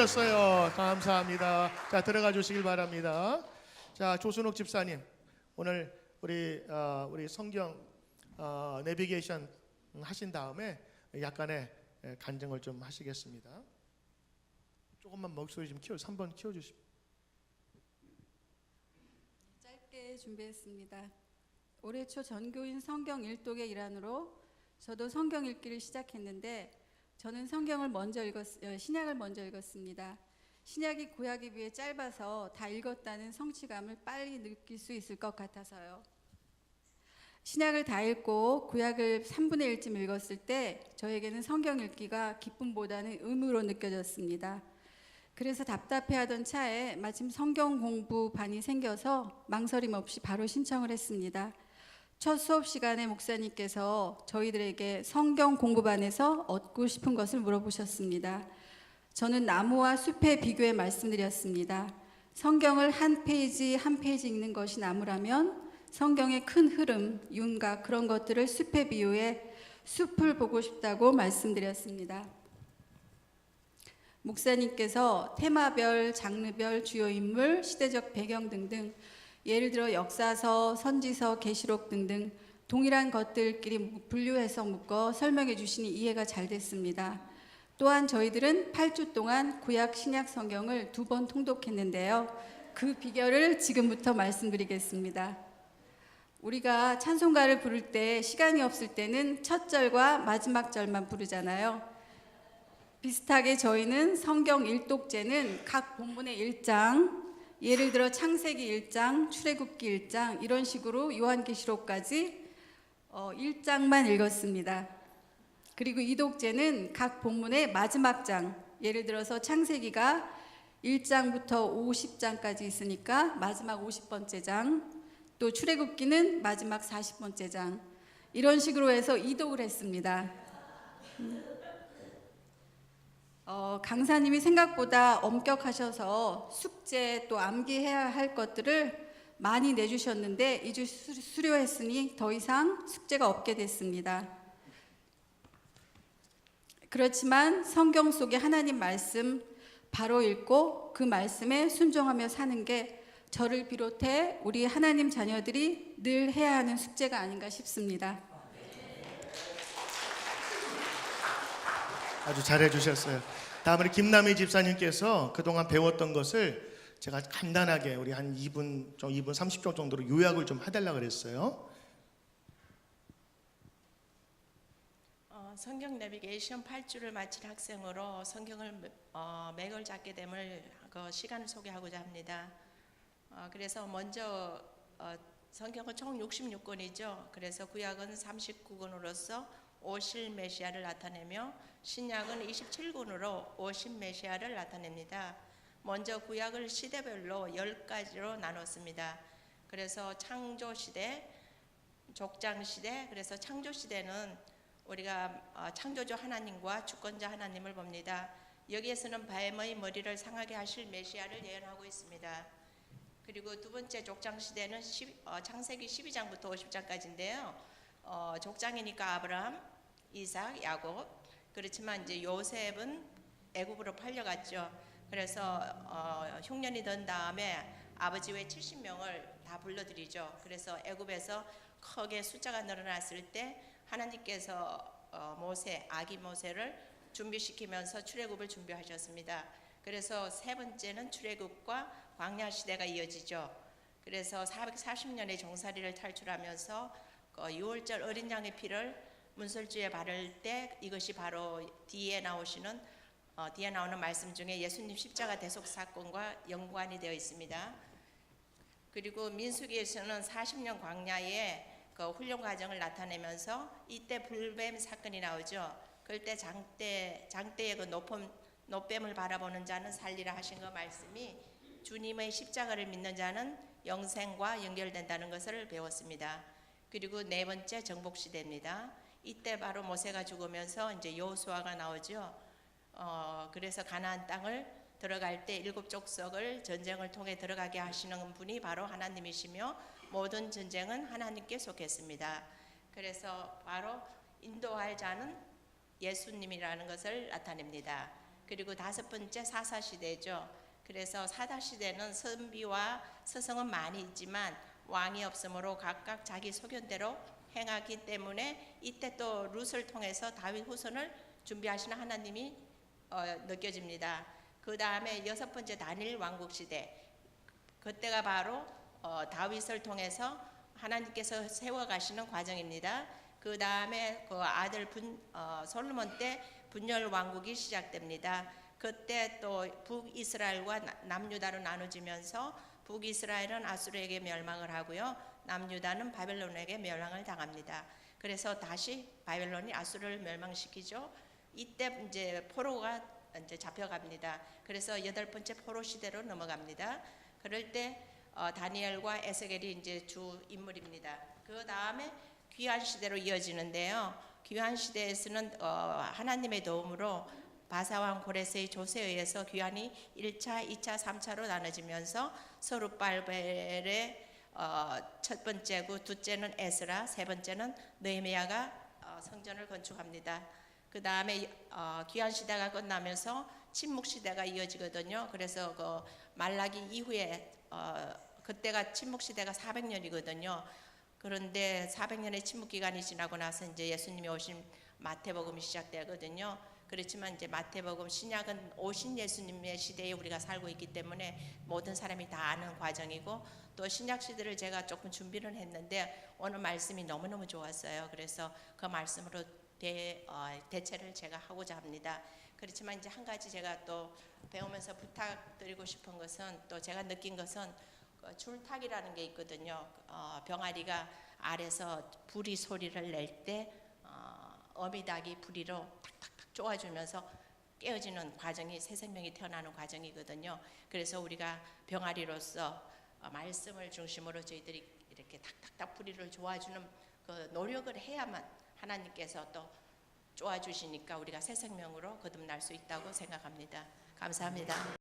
오셨어요. 감사합니다. 자 들어가 주시길 바랍니다. 자 조순옥 집사님 오늘 우리 어, 우리 성경 어, 내비게이션 하신 다음에 약간의 예, 간증을 좀 하시겠습니다. 조금만 목소리 좀 키워 3번 키워 주십. 짧게 준비했습니다. 올해 초 전교인 성경 일독의 일환으로 저도 성경 읽기를 시작했는데 저는 성경을 먼저 읽었 어, 신약을 먼저 읽었습니다. 신약이 구약에 비해 짧아서 다 읽었다는 성취감을 빨리 느낄 수 있을 것 같아서요. 신약을 다 읽고 구약을 3분의 1쯤 읽었을 때 저에게는 성경 읽기가 기쁨보다는 의무로 느껴졌습니다. 그래서 답답해하던 차에 마침 성경 공부반이 생겨서 망설임 없이 바로 신청을 했습니다. 첫 수업 시간에 목사님께서 저희들에게 성경 공부반에서 얻고 싶은 것을 물어보셨습니다. 저는 나무와 숲의 비교해 말씀드렸습니다. 성경을 한 페이지 한 페이지 읽는 것이 나무라면 성경의 큰 흐름, 윤곽 그런 것들을 숲에 비유해 숲을 보고 싶다고 말씀드렸습니다. 목사님께서 테마별, 장르별, 주요 인물, 시대적 배경 등등 예를 들어 역사서, 선지서, 계시록 등등 동일한 것들끼리 분류해서 묶어 설명해 주시니 이해가 잘 됐습니다. 또한 저희들은 8주 동안 구약 신약 성경을 두 번 통독했는데요. 그 비결을 지금부터 말씀드리겠습니다. 우리가 찬송가를 부를 때 시간이 없을 때는 첫 절과 마지막 절만 부르잖아요. 비슷하게 저희는 성경 일독제는 각 본문의 1장, 예를 들어 창세기 1장, 출애굽기 1장 이런 식으로 요한계시록까지 어, 1장만 읽었습니다. 그리고 이독제는 각 본문의 마지막 장, 예를 들어서 창세기가 1장부터 50장까지 있으니까 마지막 50번째 장, 또 출애굽기는 마지막 40번째 장 이런 식으로 해서 이독을 했습니다. 어, 강사님이 생각보다 엄격하셔서 숙제 또 암기해야 할 것들을 많이 내주셨는데 이주 수료했으니 더 이상 숙제가 없게 됐습니다. 그렇지만 성경 속의 하나님 말씀 바로 읽고 그 말씀에 순종하며 사는 게 저를 비롯해 우리 하나님 자녀들이 늘 해야 하는 숙제가 아닌가 싶습니다. 아주 잘해 주셨어요. 다음 우리 김남희 집사님께서 그동안 배웠던 것을 제가 간단하게 우리 한 2분 좀 2분 30초 정도로 요약을 좀 해달라 그랬어요. 어, 성경 내비게이션 8주를 마친 학생으로 성경을 어, 맥을 잡게 됨을 그 시간을 소개하고자 합니다. 어, 그래서 먼저 어, 성경은 총 66권이죠. 그래서 구약은 39권으로서 오실 메시아를 나타내며 신약은 27권으로 오신 메시아를 나타냅니다. 먼저 구약을 시대별로 10가지로 나눴습니다. 그래서 창조 시대, 족장 시대, 그래서 창조 시대는 우리가 어, 창조주 하나님과 주권자 하나님을 봅니다. 여기에서는 뱀의 머리를 상하게 하실 메시아를 예언하고 있습니다. 그리고 두 번째 족장 시대는 10, 어, 창세기 12장부터 50장까지인데요. 어, 족장이니까 아브라함, 이삭, 야곱. 그렇지만 이제 요셉은 애굽으로 팔려갔죠. 그래서 어, 흉년이 된 다음에 아버지 외 70명을 다 불러들이죠. 그래서 애굽에서 크게 숫자가 늘어났을 때 하나님께서 어, 모세, 아기 모세를 준비시키면서 출애굽을 준비하셨습니다. 그래서 세 번째는 출애굽과 광야 시대가 이어지죠. 그래서 440년의 종살이를 탈출하면서 그 6월절 어린 양의 피를 문설주에 바를 때 이것이 바로 뒤에 나오시는 어, 뒤에 나오는 말씀 중에 예수님 십자가 대속 사건과 연관이 되어 있습니다. 그리고 민수기에서는 40년 광야에 그 훈련 과정을 나타내면서 이때 불뱀 사건이 나오죠. 그때 장대 장대의 그 높음 높뱀을 바라보는 자는 살리라 하신 그 말씀이 주님의 십자가를 믿는 자는 영생과 연결된다는 것을 배웠습니다. 그리고 네 번째 정복 시대입니다. 이때 바로 모세가 죽으면서 이제 여호수아가 나오죠. 어, 그래서 가나안 땅을 들어갈 때 일곱 족속을 전쟁을 통해 들어가게 하시는 분이 바로 하나님이시며 모든 전쟁은 하나님께 속했습니다. 그래서 바로 인도할 자는 예수님이라는 것을 나타냅니다. 그리고 다섯 번째 사사 시대죠. 그래서 사사 시대는 선비와 서성은 많이 있지만 왕이 없으므로 각각 자기 소견대로 행하기 때문에 이때 또 룻을 통해서 다윗 후손을 준비하시는 하나님이 어, 느껴집니다. 그 다음에 여섯 번째 단일 왕국 시대 그때가 바로 어, 다윗을 통해서 하나님께서 세워가시는 과정입니다. 그 다음에 그 아들 분, 어, 솔로몬 때 분열 왕국이 시작됩니다. 그때 또 북이스라엘과 나- 남유다로 나눠지면서 북이스라엘은 아수르에게 멸망을 하고요. 남유다는 바벨론에게 멸망을 당합니다. 그래서 다시 바벨론이 아수르를 멸망시키죠. 이때 이제 포로가 이제 잡혀갑니다. 그래서 여덟 번째 포로 시대로 넘어갑니다. 그럴 때 어, 다니엘과 에스겔이 이제 주 인물입니다. 그 다음에 귀한 시대로 이어지는데요. 귀한 시대에서는 어, 하나님의 도움으로 바사왕 고레스의 조세에 의해서 귀한이 1차, 2차, 3차로 나눠지면서 서룻발벨의 어, 첫 번째고 둘째는 에스라, 세 번째는 느헤미야가 어, 성전을 건축합니다. 그 다음에 어, 귀한 시대가 끝나면서 침묵 시대가 이어지거든요. 그래서 그 말라기 이후에 어, 그때가 침묵 시대가 400년이거든요. 그런데 400년의 침묵 기간이 지나고 나서 이제 예수님이 오신 마태복음이 시작되거든요. 그렇지만 이제 마태복음 신약은 오신 예수님의 시대에 우리가 살고 있기 때문에 모든 사람이 다 아는 과정이고 또 신약 시대를 제가 조금 준비를 했는데 오늘 말씀이 너무너무 좋았어요. 그래서 그 말씀으로 대, 어, 대체를 제가 하고자 합니다. 그렇지만 이제 한 가지 제가 또 배우면서 부탁드리고 싶은 것은 또 제가 느낀 것은 그 줄타기라는 게 있거든요. 어, 병아리가 알에서 부리 소리를 낼때 어, 어미닭이 부리로 쪼아주면서 깨어지는 과정이 새 생명이 태어나는 과정이거든요. 그래서 우리가 병아리로서 어, 말씀을 중심으로 저희들이 이렇게 탁탁탁 부리를 조아주는 그 노력을 해야만 하나님께서 또 쪼아주시니까 우리가 새 생명으로 거듭날 수 있다고 생각합니다. 감사합니다.